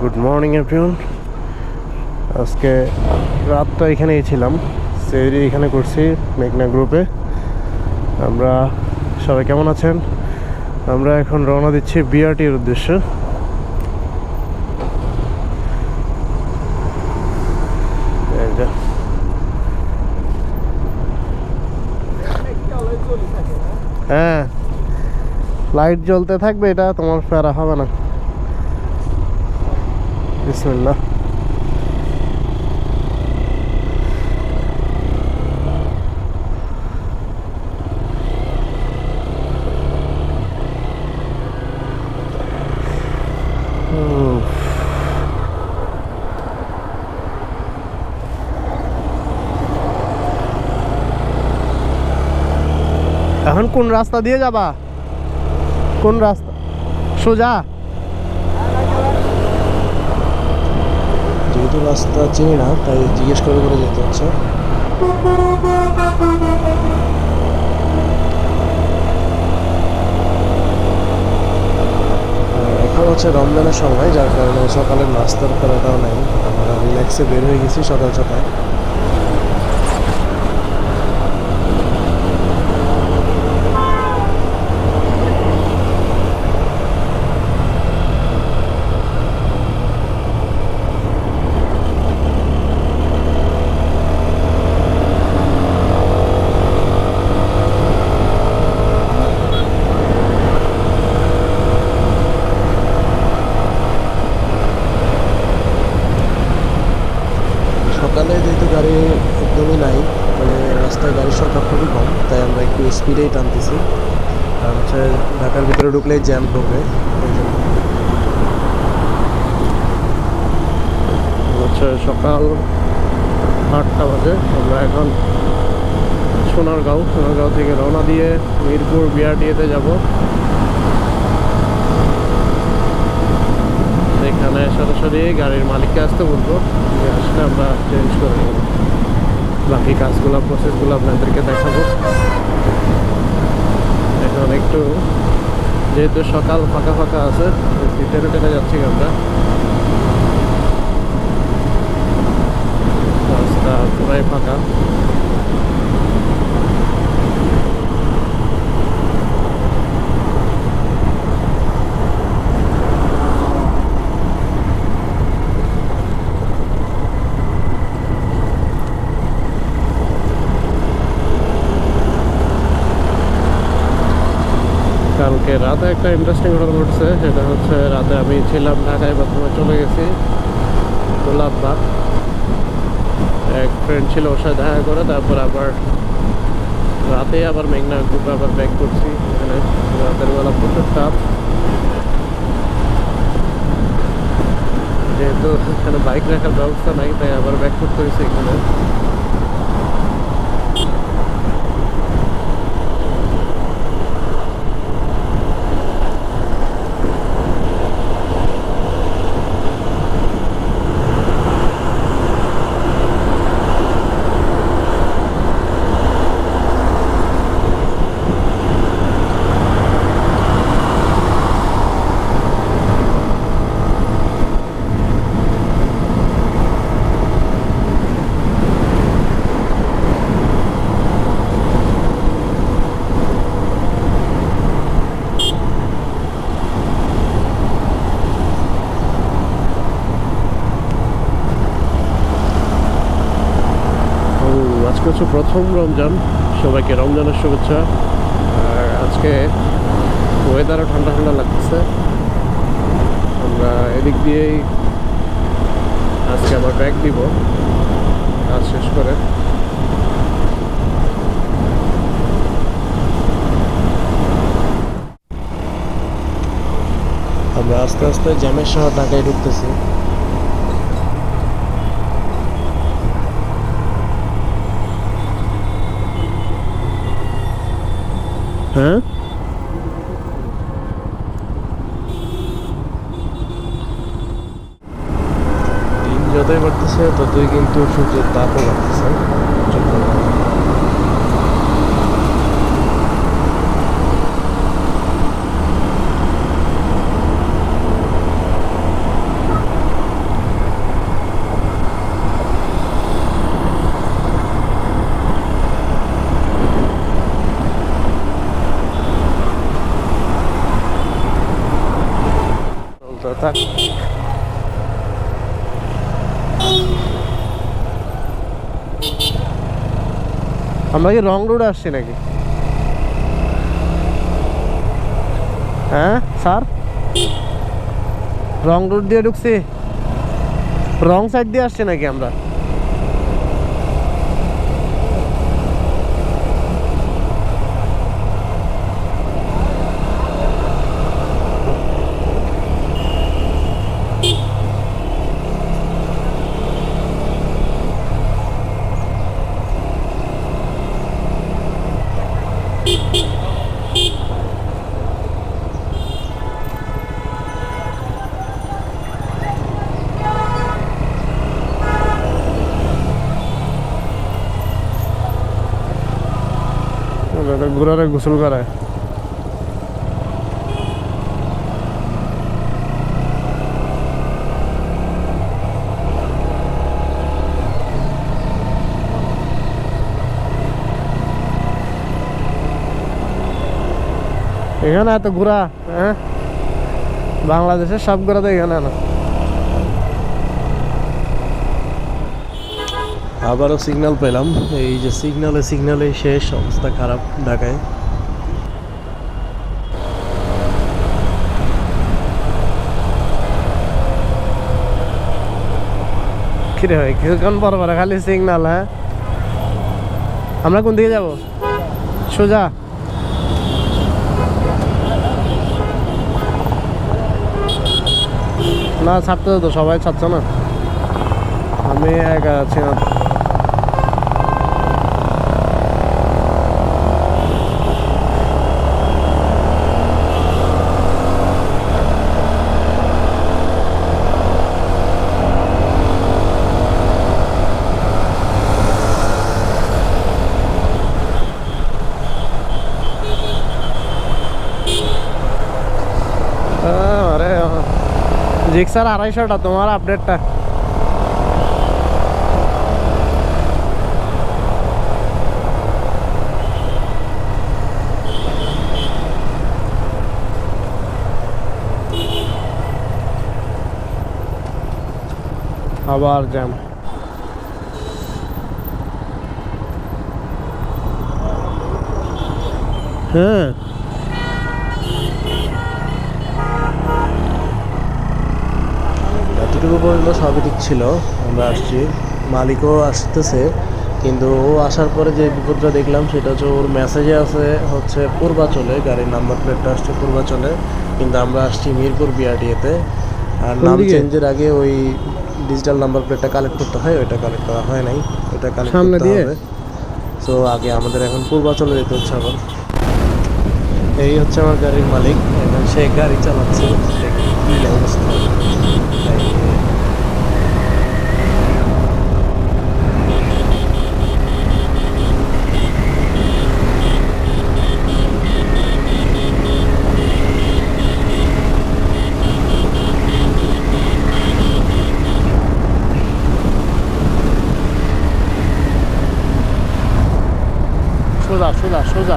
Good morning everyone আজকে রাতটা এখানেই ছিলাম। সেরি এখানে করছি মেঘনা গ্রুপে আমরা সবাই কেমন আছেন? আমরা এখন রওনা দিচ্ছি বিআরটির উদ্দেশ্যে। হ্যাঁ। লাইট জ্বলতে থাকবে এটা, তোমার প্যারা হবে না। বিসমিল্লাহ। এখন কোন রাস্তা দিয়ে যাবা? কোন রাস্তা? সোজা যেহেতু রাস্তা চিনি না, তাই জিজ্ঞেস করে করে যেতে হচ্ছে। এখন হচ্ছে রমজানের সময়, যার কারণে সকালের নাস্তার করাটাও নেই। আমরা রিল্যাক্সে বের হয়ে গেছি সকাল সকালে যেহেতু গাড়ি একদমই নাই মানে রাস্তায় গাড়ির সংখ্যা খুবই কম তাই আমরা একটু স্পিডেই টানতেছি। আর হচ্ছে ঢাকার ভিতরে ঢুকলেই জ্যাম ঢুকবে। হচ্ছে সকাল আটটা বাজে। আমরা এখন সোনারগাঁও সোনারগাঁও থেকে রওনা দিয়ে মিরপুর বিআরটিএতে যাব। এখানে সরাসরি গাড়ির মালিককে আসতে বলব। আসলে আমরা চেঞ্জ করে নেব। বাকি কাজগুলো প্রসেসগুলো আপনাদেরকে দেখাবো এখন একটু যেহেতু সকাল ফাঁকা ফাঁকা আছে ভিতরে টেনে যাচ্ছি আমরা। রাস্তা পুরাই ফাঁকা। রাতে একটা ইন্টারেস্টিং ঘটনা ঘটছে, সেটা হচ্ছে রাতে আমি ছিলাম ঢাকায় প্রথমে চলে গেছি। গোলাপবাগ এক ফ্রেন্ড ছিল ওর সাথে দেখা করে, তারপর আবার রাতে আবার মেঘনা গ্রুপে আবার ব্যাক করছি, এখানে রাতের বেলা প্রচুর তাপ। যেহেতু এখানে বাইক রাখার ব্যবস্থা নাই, তাই আবার ব্যাক করতে হয়েছে এখানে ও আজকে হচ্ছে প্রথম রমজান। সবাইকে রমজানের শুভেচ্ছা। আর আজকে ওয়েদারও ঠান্ডা ঠান্ডা লাগতেছে। আমরা এদিক দিয়েই আজকে আবার ব্যাগ দিব। কাজ শেষ করে। আমরা আস্তে আস্তে জ্যামের শহর ঢাকায় ঢুকতেছি। হ্যাঁ? যতই বাড়তেছে ততই কিন্তু সূর্যের তাপও বাড়তেছে। তো থাক আমরা কি রং রোডে আসছি নাকি? হ্যাঁ স্যার? রং রোড দিয়ে ঢুকছি। রং সাইড দিয়ে আসছে নাকি আমরা? ঘুরারে গোসল করায় এখানে এত ঘোরা হ্যাঁ? বাংলাদেশের সব ঘোরা তো এখানে না। আবারও সিগন্যাল পেলাম। এই যে সিগন্যালে সিগন্যালে শেষ, অবস্থা খারাপ ঢাকায়। কিছুক্ষণ পর পরে খালি সিগনাল হ্যাঁ? আমরা কোন দিকে যাব? সোজা। না, ছাড়তে তো সবাই ছাড়ছে না। আমি একা আছি না তো। আহ, আরে জিক্সার আড়াইশোটা তোমার আপডেটটা আবার জ্যাম হ্যাঁ পর্যন্ত সবই ঠিক ছিল। আমরা আসছি। মালিকও আসতেছে কিন্তু ও আসার পরে যে বিপদটা দেখলাম সেটা হচ্ছে ওর মেসেজে আছে হচ্ছে পূর্বাচলে গাড়ির নাম্বার প্লেটটা আসছে পূর্বাচলে কিন্তু আমরা আসছি মিরপুর বিআরটিএতে আর নাম চেঞ্জের আগে ওই ডিজিটাল নাম্বার প্লেটটা কালেক্ট করতে হয় ওইটা কালেক্ট করা হয় নাই। ওটা কালেক্ট করতে? হবে। সো আগে আমাদের এখন পূর্বাচলে যেতে হচ্ছে আবার। এই হচ্ছে আমার গাড়ির মালিক এখন সে গাড়ি চালাচ্ছে। কি অবস্থা। সোজা সোজা সোজা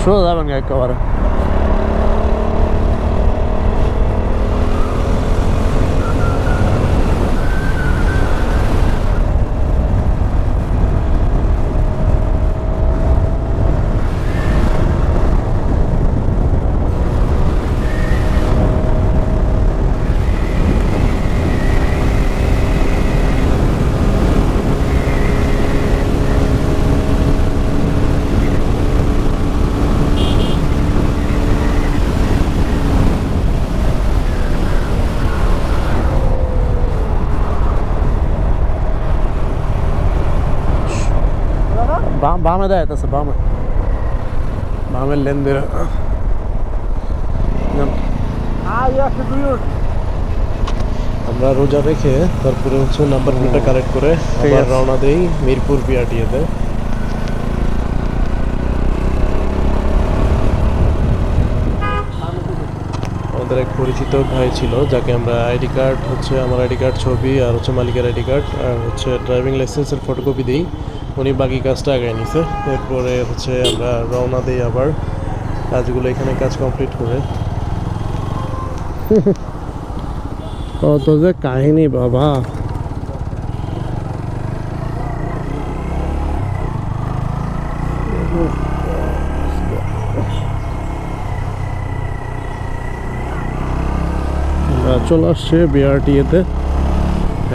সোজা যাবেন একেবারে বাম- বামে দেয় আছে বামে। বামের লেন বেরো আমরা রোজা রেখে তারপরে হচ্ছে নাম্বার প্লেটটা কালেক্ট করে আবার। রওনা দেই মিরপুর বিআরটিএতে আমাদের এক পরিচিত ভাই ছিল যাকে আমরা আইডি কার্ড হচ্ছে আমার আইডি কার্ড ছবি আর হচ্ছে মালিকের আইডি কার্ড আর হচ্ছে ড্রাইভিং লাইসেন্সের ফটোকপি দিই। উনি বাকি কাজটা আগে নিছে। এরপরে হচ্ছে আমরা রওনা দিই আবার। কাজগুলো এখানে কাজ কমপ্লিট করে। কত যে কাহিনী বাবা। চলে আসছে বিআরটিএতে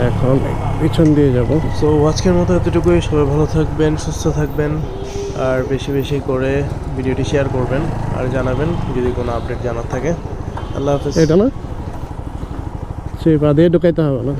এখন পিছন দিয়ে যাব। সো আজকের মতো এতটুকুই। সবাই ভালো থাকবেন সুস্থ থাকবেন আর বেশি বেশি করে ভিডিওটি শেয়ার করবেন আর জানাবেন যদি কোনো আপডেট জানার থাকে। আল্লাহ হাফেজ। এটা না? সে বাদে ঢুকাইতে হবে না।